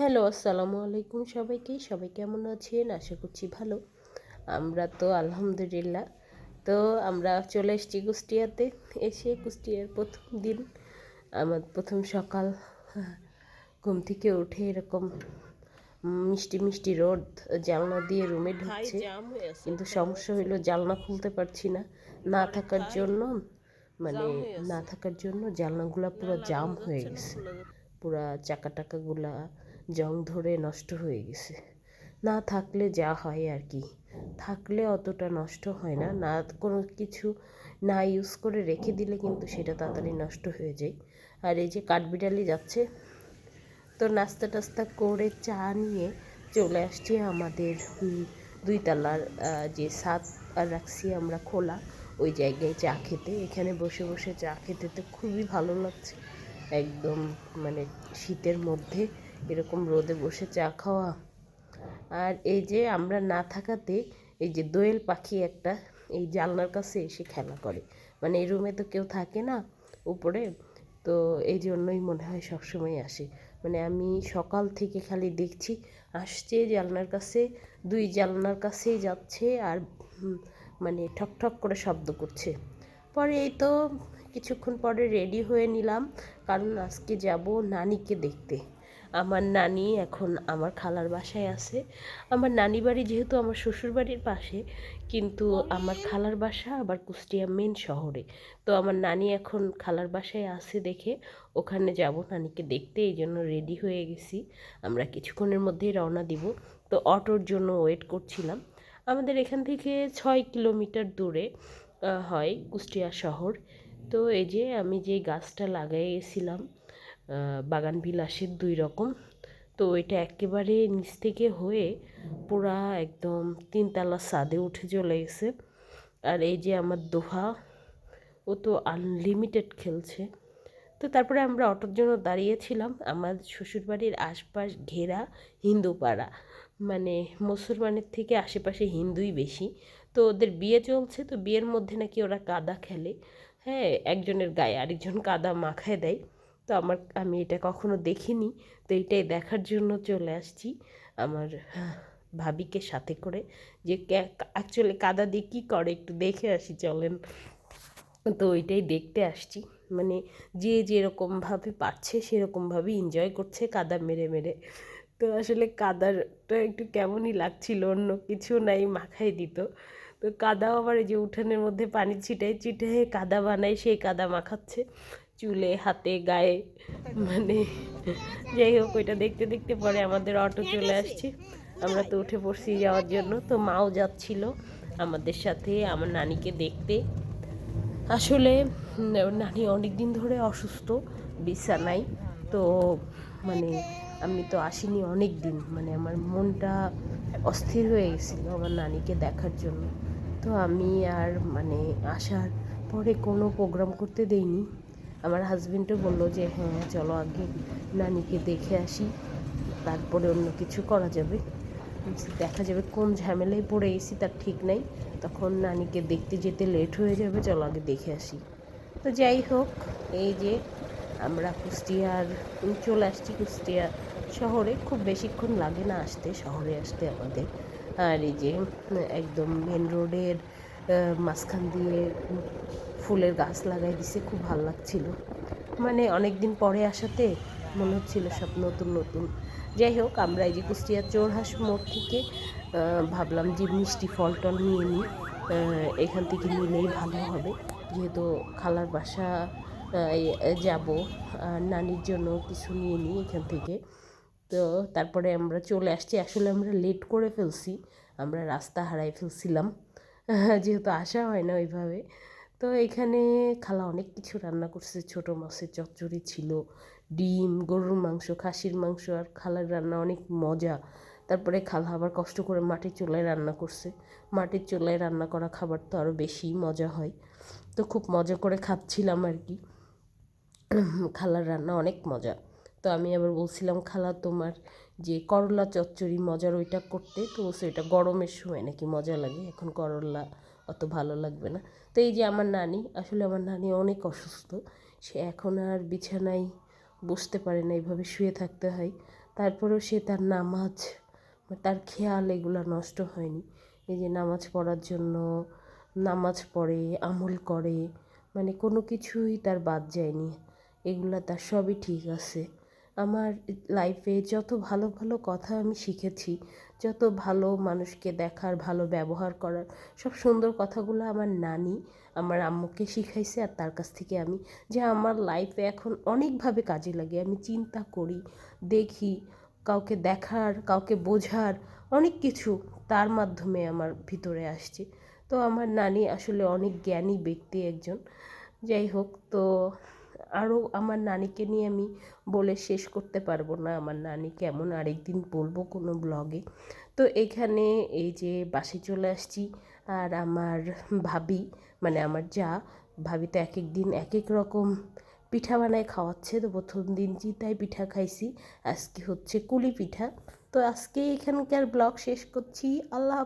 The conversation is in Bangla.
হ্যালো আসসালামু আলাইকুম সবাইকে। সবাই কেমন আছেন? আশা করছি ভালো। আমরা তো আলহামদুলিল্লাহ। তো আমরা চলে এসেছি কুষ্টিয়াতে। এসে কুষ্টিয়ার প্রথম দিন আমার প্রথম সকাল। ঘুম থেকে উঠে এরকম মিষ্টি মিষ্টি রোদ জানলা দিয়ে রুমে ঢুকছে। কিন্তু সমস্যা হইল জানলা খুলতে পারছি না। না থাকার জন্য মানে না থাকার জন্য জানলাগুলো পুরো জাম হয়ে গেছে। পুরা চাকা টাকাগুলা জং ধরে নষ্ট হয়ে গেছে। না থাকলে যা হয় আর কি। থাকলে অতটা নষ্ট হয় না। না কোনো কিছু না ইউজ করে রেখে দিলে কিন্তু সেটা তাড়াতাড়ি নষ্ট হয়ে যায়। আর এই যে কাঠবিড়ালি যাচ্ছে, তো নাস্তা টাস্তা করে চা নিয়ে চলে আসছি আমাদের দুই তালার যে সাত রাখছি আমরা খোলা, ওই জায়গায় চা খেতে। এখানে বসে বসে চা খেতে তো খুবই ভালো লাগছে। একদম মানে শীতের মধ্যে এরকম রোদে বসে চা খাওয়া। আর এই যে আমরা না থাকাতে এই যে দোয়েল পাখি একটা এই জানলার কাছে এসে খেলা করে। মানে এই রুমে তো কেউ থাকে না উপরে, তো এই জন্যই মনে হয় সবসময় আসে। মানে আমি সকাল থেকে খালি দেখছি, আসছে জানলার কাছে, দুই জানলার কাছেই যাচ্ছে আর মানে ঠক ঠক করে শব্দ করছে। পরে এই তো কিছুক্ষণ পরে রেডি হয়ে নিলাম, কারণ আজকে যাব নানিকে দেখতে। আমার নানি এখন আমার খালার বাসায় আছে। আমার নানি বাড়ি যেহেতু আমার শ্বশুর বাড়ির পাশে, কিন্তু আমার খালার বাসা আবার কুষ্টিয়া মেন শহরে। তো আমার নানি এখন খালার বাসায় আছে দেখে ওখানে যাব। নানিকে দেখতে এই জন্য রেডি হয়ে গেছি। আমরা কিছুক্ষণের মধ্যেই রওনা দিব। তো অটোর জন্য ওয়েট করছিলাম। আমাদের এখান থেকে ছয় কিলোমিটার দূরে হয় কুষ্টিয়া শহর। তো এই যে আমি যে গাছটা লাগাই গেছিলাম বাগান বিলাসের দুই রকম। তো এটা একেবারে নিচ থেকে হয়ে পুরা একদম তিনতলা সাদে উঠে চলে গেছে। আর এই যে আমার দোহা, ও তো আনলিমিটেড খেলছে। তো তারপরে আমরা অটোর জন্য দাঁড়িয়েছিলাম আমার শ্বশুরবাড়ির আশপাশ ঘেরা হিন্দু পাড়া মানে মুসলমানের থেকে আশেপাশে হিন্দুই বেশি। তো ওদের বিয়ে চলছে, তো বিয়ের মধ্যে নাকি ওরা কাদা খেলে। হ্যাঁ একজনের গায়ে আরেকজন কাদা মাখায় দেয়। তো আমার, আমি এটা কখনো দেখিনি। তো এইটাই দেখার জন্য চলে আসছি আমার ভাবিকে সাথে করে যে অ্যাকচুয়ালি কাদা দিয়ে কী করে একটু দেখে আসি, চলেন। তো ওইটাই দেখতে আসছি। মানে যে যেরকমভাবে পারছে সেরকমভাবে এনজয় করছে কাদা মেরে মেরে। তো আসলে কাদারটা একটু কেমনই লাগছিল, অন্য কিছু নাই, মাখাই দিত। তো কাদাও আবার এই যে উঠানের মধ্যে পানি ছিটাই ছিটাই কাদা বানায়, সেই কাদা মাখাচ্ছে। চুলে হাতে গায়ে মানে যাই হোক ওইটা দেখতে দেখতে পরে আমাদের অটো চলে আসছে। আমরা তো উঠে পড়ছি যাওয়ার জন্য। তো মাও যাচ্ছিল আমাদের সাথে আমার নানিকে দেখতে। আসলে নানি অনেক দিন ধরে অসুস্থ বিছানায়। তো মানে আমি তো আসিনি অনেক দিন মানে আমার মনটা অস্থির হয়ে গেছিল আমার নানিকে দেখার জন্য। তো আমি আর মানে আসার পরে কোনো প্রোগ্রাম করতে দেইনি। আমার হাজবেন্ডও বলল যে হ্যাঁ চলো আগে নানিকে দেখে আসি, তারপরে অন্য কিছু করা যাবে। দেখা যাবে কোন ঝামেলায় পড়ে গেছি তার ঠিক নাই। তখন নানিকে দেখতে যেতে লেট হয়ে যাবে, চলো আগে দেখে আসি। তো যাই হোক, এই যে আমরা কুষ্টিয়ার চলে আসছি কুষ্টিয়া শহরে। খুব বেশিক্ষণ লাগে না আসতে, শহরে আসতে আমাদের। আর এই যে, একদম মেন রোডের মাঝখান দিয়ে ফুলের গাছ লাগাই দিছে, খুব ভালো লাগছিল। মানে অনেক দিন পরে আসাতে মনে হচ্ছিল সব নতুন নতুন। যাই হোক, আমরা এই যে কুষ্টিয়ার চোরহাস মোড় থেকে ভাবলাম যে মিষ্টি ফল টল নিয়ে নিই। এখান থেকে নিলেই ভালো হবে। যেহেতু খালার বাসা যাব। নানির জন্য কিছু নিয়ে নিই এখান থেকে। তো তারপরে আমরা চলে আসছি। আসলে আমরা লেট করে ফেলছি। আমরা রাস্তা হারাই ফেলছিলাম। যেহেতু আসা হয় না ওইভাবে। তো এখানে খালা অনেক কিছু রান্না করছে। ছোটো মাছের চচ্চড়ি ছিল, ডিম, গরুর মাংস, খাসির মাংস আর খালার রান্না অনেক মজা। তারপরে খালা আবার কষ্ট করে মাটির চুলায় রান্না করছে। মাটির চুলায় রান্না করা খাবার তো আরও বেশি মজা হয়। তো খুব মজা করে খাচ্ছিলাম আর কি। খালার রান্না অনেক মজা। তো আমি আবার বলছিলাম, খালা, তোমার যে করলা চচ্চড়ি মজার ওইটা করতে তো সেটা গরমের সময় নাকি মজা লাগে? এখন করলা অত ভালো লাগবে না। তো এই যে আমার নানি, আসলে আমার নানি অনেক অসুস্থ। সে এখন আর বিছানায় বসতে পারে না, এইভাবে শুয়ে থাকতে হয়। তারপরেও সে তার নামাজ, তার খেয়াল এগুলো নষ্ট হয়নি। এই যে নামাজ পড়ার জন্য, নামাজ পড়ে, আমল করে মানে কোনো কিছুই তার বাদ যায়নি। এগুলো তার সবই ঠিক আছে। আমার লাইফে যত ভালো ভালো কথা আমি শিখেছি যত ভালো মানুষকে দেখার, ভালো ব্যবহার করার, সব সুন্দর কথাগুলো আমার নানি আমার আম্মুকে শিখাইছে আর তার কাছ থেকে আমি যে আমার লাইফে এখন অনেকভাবে কাজে লাগে। আমি চিন্তা করি, দেখি, কাউকে দেখার, কাউকে বোঝার অনেক কিছু তার মাধ্যমে আমার ভিতরে আসছে। তো আমার নানি আসলে অনেক জ্ঞানী ব্যক্তি একজন। যাই হোক, তো আরও আমার নানিকে নিয়ে আমি বলে শেষ করতে পারব না। আমার নানি কেমন আরেকদিন বলব কোনো ব্লগে তো এখানে এই যে বাসে চলে আসছি আর আমার ভাবি মানে আমার যা, ভাবি তো এক এক দিন এক এক রকম পিঠা বানায় খাওয়াচ্ছে। তো প্রথম দিন চিতাই পিঠা খাইছি। আজকে হচ্ছে কুলি পিঠা। তো আজকে এখানকার ব্লগ শেষ করছি। আল্লাহ।